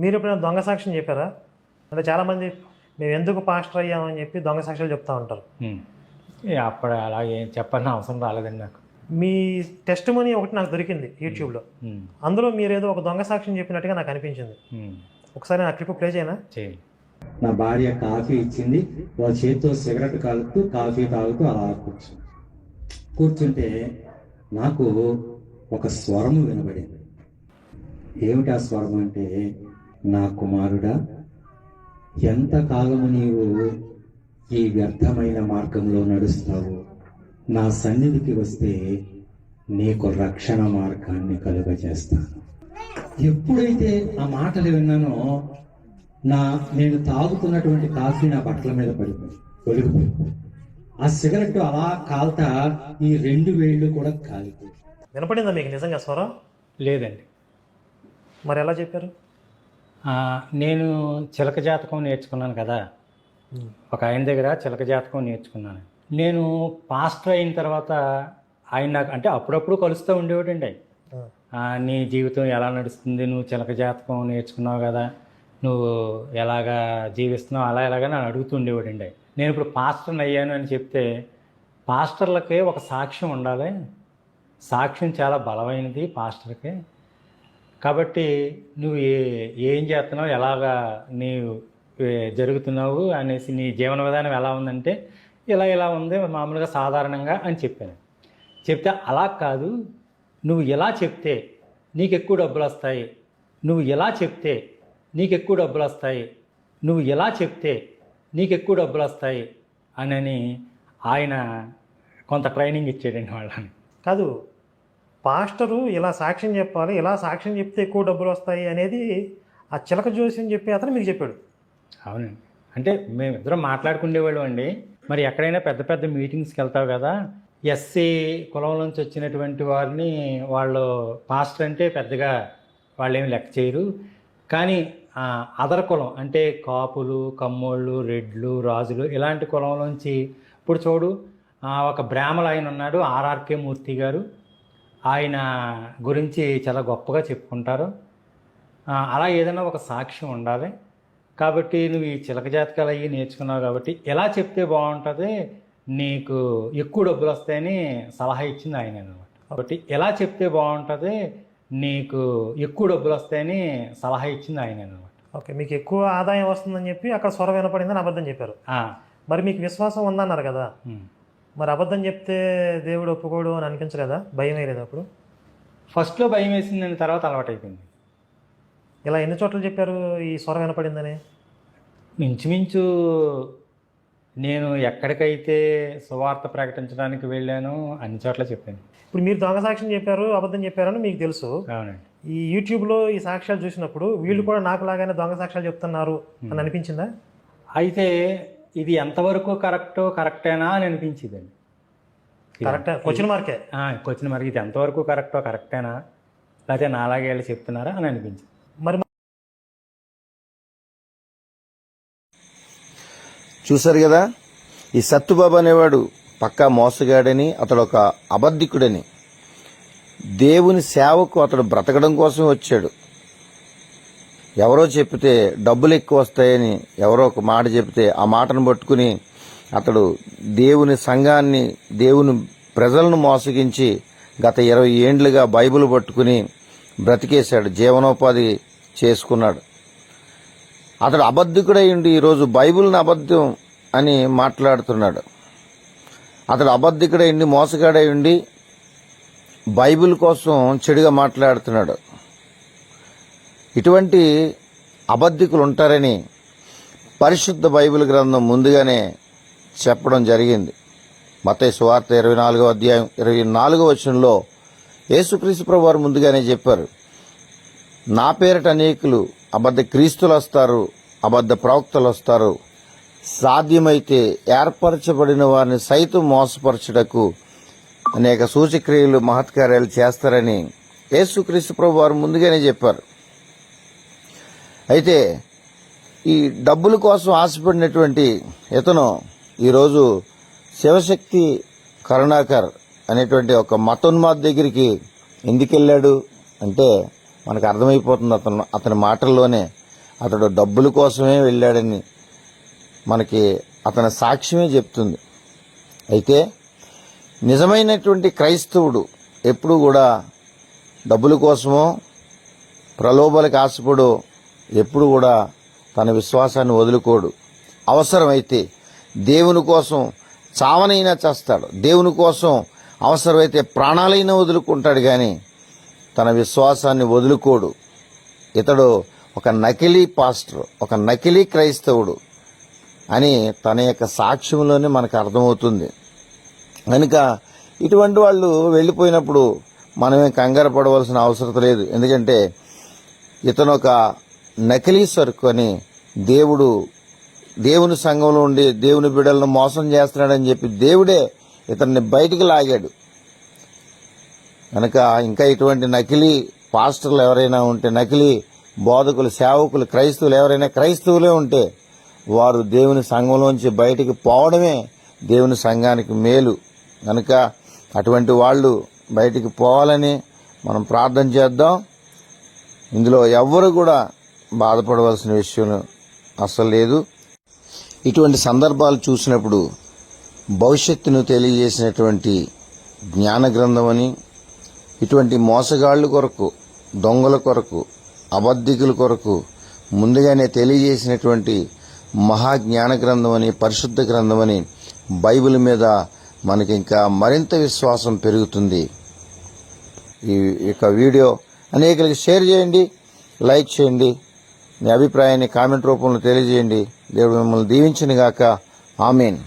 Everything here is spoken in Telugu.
మీరు ఎప్పుడైనా దొంగ సాక్ష్యం చెప్పారా? అంటే చాలామంది మేము ఎందుకు పాస్టర్ అయ్యామని చెప్పి దొంగ సాక్ష్యాలు చెప్తా ఉంటారు. అప్పుడు అలాగే చెప్పాల్సిన అవసరం రాలేదండి నాకు. మీ టెస్ట్ మనీ ఒకటి నాకు దొరికింది యూట్యూబ్లో. అందులో మీరు ఏదో ఒక దొంగ సాక్ష్యం చెప్పినట్టుగా నాకు అనిపించింది. ఒకసారి నా క్లిప్ ప్లే చేయనా? చేయండి నా భార్య కాఫీ ఇచ్చింది. వాళ్ళ చేతితో సిగరెట్ కాలుతూ కాఫీ తాగుతూ అలా కూర్చు కూర్చుంటే నాకు ఒక స్వరము వినబడింది. ఏమిటి ఆ స్వరం అంటే నా కుమారుడా ఎంత కాలము నీవు ఈ వ్యర్థమైన మార్గంలో నడుస్తావు? నా సన్నిధికి వస్తే నీకు రక్షణ మార్గాన్ని కలుగజేస్తాను. ఎప్పుడైతే ఆ మాటలు విన్నానో నా నేను తాగుతున్నటువంటి కాఫీ నా బట్టల మీద పడిపోయి ఒలిగిపోయింది. ఆ సిగరెట్ అలా కాల్తా ఈ రెండు వేళ్ళు కూడా కాలిపోయి వినపడిందా మీకు నిజంగా స్వరం? లేదండి. మరి ఎలా చెప్పారు? నేను చిలక జాతకం నేర్చుకున్నాను కదా. ఒక ఆయన దగ్గర చిలక జాతకం నేర్చుకున్నాను. నేను పాస్టర్ అయిన తర్వాత ఆయన నాకు అంటే అప్పుడప్పుడు కలుస్తూ ఉండేవాడండి నీ జీవితం ఎలా నడుస్తుంది? నువ్వు చిలక జాతకం నేర్చుకున్నావు కదా. నువ్వు ఎలాగా జీవిస్తున్నావు? అలా ఎలాగా నన్ను అడుగుతూ ఉండేవాడండి ఆయన. నేను ఇప్పుడు పాస్టర్ని అయ్యాను అని చెప్తే పాస్టర్లకి ఒక సాక్ష్యం ఉండాలి. సాక్ష్యం చాలా బలమైనది పాస్టర్కి. కాబట్టి నువ్వు ఏ ఏం చేస్తున్నావు? ఎలాగా నీవు జరుగుతున్నావు అనేసి నీ జీవన విధానం ఎలా ఉందంటే ఇలా ఇలా ఉంది మామూలుగా సాధారణంగా అని చెప్పాను. చెప్తే అలా కాదు. నువ్వు ఎలా చెప్తే నీకు ఎక్కువ డబ్బులు వస్తాయి. నువ్వు ఎలా చెప్తే నీకు ఎక్కువ డబ్బులు వస్తాయి. నువ్వు ఎలా చెప్తే నీకు ఎక్కువ డబ్బులు వస్తాయి. అని ఆయన కొంత ట్రైనింగ్ ఇచ్చాడండి వాళ్ళని. కాదు పాస్టరు ఇలా సాక్ష్యం చెప్పాలి ఇలా సాక్ష్యం చెప్తే ఎక్కువ డబ్బులు వస్తాయి అనేది ఆ చిలక జోసి అని చెప్పి అతను మీకు చెప్పాడు. అవునండి. అంటే మేమిద్దరం మాట్లాడుకునేవాళ్ళం అండి. మరి ఎక్కడైనా పెద్ద పెద్ద మీటింగ్స్కి వెళ్తావు కదా ఎస్సీ కులం నుంచి వచ్చినటువంటి వారిని వాళ్ళు పాస్టర్ అంటే పెద్దగా వాళ్ళు ఏమి లెక్క చేయరు. కానీ అదర్ కులం అంటే కాపులు కమ్మోళ్ళు రెడ్లు రాజులు ఇలాంటి కులంలోంచి ఇప్పుడు చూడు ఒక బ్రాహ్మలు ఆయన ఉన్నాడు ఆర్ఆర్కే మూర్తి గారు. ఆయన గురించి చాలా గొప్పగా చెప్పుకుంటారు. అలా ఏదైనా ఒక సాక్ష్యం ఉండాలి. కాబట్టి నువ్వు ఈ చిలక జాతకాలు అవి నేర్చుకున్నావు కాబట్టి ఎలా చెప్తే బాగుంటుంది? నీకు ఎక్కువ డబ్బులు వస్తాయని సలహా ఇచ్చింది ఆయన అనమాట కాబట్టి ఎలా చెప్తే బాగుంటుంది? నీకు ఎక్కువ డబ్బులు వస్తాయని సలహా ఇచ్చింది ఆయన అనమాట ఓకే మీకు ఎక్కువ ఆదాయం వస్తుందని చెప్పి అక్కడ స్వరం వినపడిందని అబద్ధం చెప్పారు. మరి మీకు విశ్వాసం ఉందన్నారు కదా. మరి అబద్ధం చెప్తే దేవుడు ఒప్పుకోడు అని అనిపించలేదా? భయం వేయలేదు అప్పుడు? ఫస్ట్లో భయం వేసిందని తర్వాత అలవాటు అయిపోయింది ఇలా ఎన్ని చోట్ల చెప్పారు ఈ స్వరం వినపడిందని? ఇంచుమించు నేను ఎక్కడికైతే సువార్త ప్రకటించడానికి వెళ్ళానో అన్ని చోట్ల చెప్పాను. ఇప్పుడు మీరు దొంగ సాక్ష్యం చెప్పారు అబద్ధం చెప్పారని మీకు తెలుసు. అవునండి. ఈ యూట్యూబ్లో ఈ సాక్ష్యాలు చూసినప్పుడు వీళ్ళు కూడా నాకు లాగానే దొంగ సాక్ష్యాలు చెప్తున్నారు అని అనిపించిందా? అయితే ఇది ఎంతవరకు కరెక్టో కరెక్టేనా అని అనిపించిందండి. కరెక్ట్? క్వశ్చన్ మార్కే? క్వశ్చన్ మరి ఇది ఎంతవరకు కరెక్టో కరెక్టేనా? లేకపోతే నాలాగే వెళ్ళి చెప్తున్నారా అని అనిపించింది. మరి చూశారు కదా? ఈ సత్తుబాబు అనేవాడు పక్కా మోసగాడని అతడు ఒక అబద్ధికుడని. దేవుని సేవకు అతడు బ్రతకడం కోసం వచ్చాడు. ఎవరో చెప్తే డబ్బులు ఎక్కువ వస్తాయని ఎవరో ఒక మాట చెప్తే ఆ మాటను పట్టుకుని అతడు దేవుని సంఘాన్ని దేవుని ప్రజలను మోసగించి గత ఇరవై ఏండ్లుగా బైబిల్ పట్టుకుని బ్రతికేశాడు జీవనోపాధి చేసుకున్నాడు. అతడు అబద్ధికుడై ఉండి ఈరోజు బైబిల్ని అబద్ధం అని మాట్లాడుతున్నాడు. అతడు అబద్ధికుడై ఉండి మోసగాడై ఉండి బైబిల్ కోసం చెడుగా మాట్లాడుతున్నాడు. ఇటువంటి అబద్ధికులు ఉంటారని పరిశుద్ధ బైబిల్ గ్రంథం ముందుగానే చెప్పడం జరిగింది. మతయ్య సువార్త ఇరవై నాలుగో అధ్యాయం ఇరవై నాలుగో వచనంలో యేసుక్రీస్తు ప్రభు వారు ముందుగానే చెప్పారు. నా పేరిట అనేకులు అబద్ధ క్రీస్తులు వస్తారు అబద్ధ ప్రవక్తలు వస్తారు సాధ్యమైతే ఏర్పరచబడిన వారిని సైతం మోసపరచుటకు అనేక సూచక్రియలు మహత్కార్యాలు చేస్తారని యేసుక్రీస్తు ప్రభు వారు ముందుగానే చెప్పారు. అయితే ఈ డబ్బుల కోసం ఆశపడినటువంటి ఇతను ఈరోజు శివశక్తి కరుణాకర్ అనేటువంటి ఒక మతోన్మాద్ దగ్గరికి ఎందుకు వెళ్ళాడు అంటే మనకు అర్థమైపోతుంది అతను అతని మాటల్లోనే అతడు డబ్బుల కోసమే వెళ్ళాడని మనకి అతని సాక్ష్యమే చెప్తుంది. అయితే నిజమైనటువంటి క్రైస్తవుడు ఎప్పుడు కూడా డబ్బుల కోసమో ప్రలోభాలకు ఆశపడో ఎప్పుడు కూడా తన విశ్వాసాన్ని వదులుకోడు. అవసరమైతే దేవుని కోసం చావనైనా చేస్తాడు. దేవుని కోసం అవసరమైతే ప్రాణాలైనా వదులుకుంటాడు కానీ తన విశ్వాసాన్ని వదులుకోడు. ఇతడు ఒక నకిలీ పాస్టర్ ఒక నకిలీ క్రైస్తవుడు అని తన యొక్క సాక్ష్యంలోనే మనకు అర్థమవుతుంది. కనుక ఇటువంటి వాళ్ళు వెళ్ళిపోయినప్పుడు మనమే కంగారు పడవలసిన అవసరం లేదు. ఎందుకంటే ఇతను ఒక నకిలీ సరుకు అని దేవుడు దేవుని సంఘంలో ఉండి దేవుని బిడ్డలను మోసం చేస్తున్నాడని చెప్పి దేవుడే ఇతన్ని బయటికి లాగాడు. కనుక ఇంకా ఇటువంటి నకిలీ పాస్టర్లు ఎవరైనా ఉంటే నకిలీ బోధకులు సేవకులు క్రైస్తవులు ఎవరైనా క్రైస్తవులే ఉంటే వారు దేవుని సంఘంలోంచి బయటికి పోవడమే దేవుని సంఘానికి మేలు. కనుక అటువంటి వాళ్ళు బయటికి పోవాలని మనం ప్రార్థన చేద్దాం. ఇందులో ఎవ్వరు కూడా బాధపడవలసిన విషయం అసలు లేదు. ఇటువంటి సందర్భాలు చూసినప్పుడు భవిష్యత్తును తెలియజేసినటువంటి జ్ఞాన గ్రంథమని ఇటువంటి మోసగాళ్ళు కొరకు దొంగల కొరకు అబద్ధికుల కొరకు ముందుగానే తెలియజేసినటువంటి మహా జ్ఞాన గ్రంథమని పరిశుద్ధ గ్రంథమని బైబిల్ మీద మనకి ఇంకా మరింత విశ్వాసం పెరుగుతుంది. ఈ యొక్క వీడియో అనేకలకు షేర్ చేయండి లైక్ చేయండి. మీ అభిప్రాయాన్ని కామెంట్ రూపంలో తెలియజేయండి. దేవుడు మిమ్మల్ని దీవించినగాక. ఆమెన్.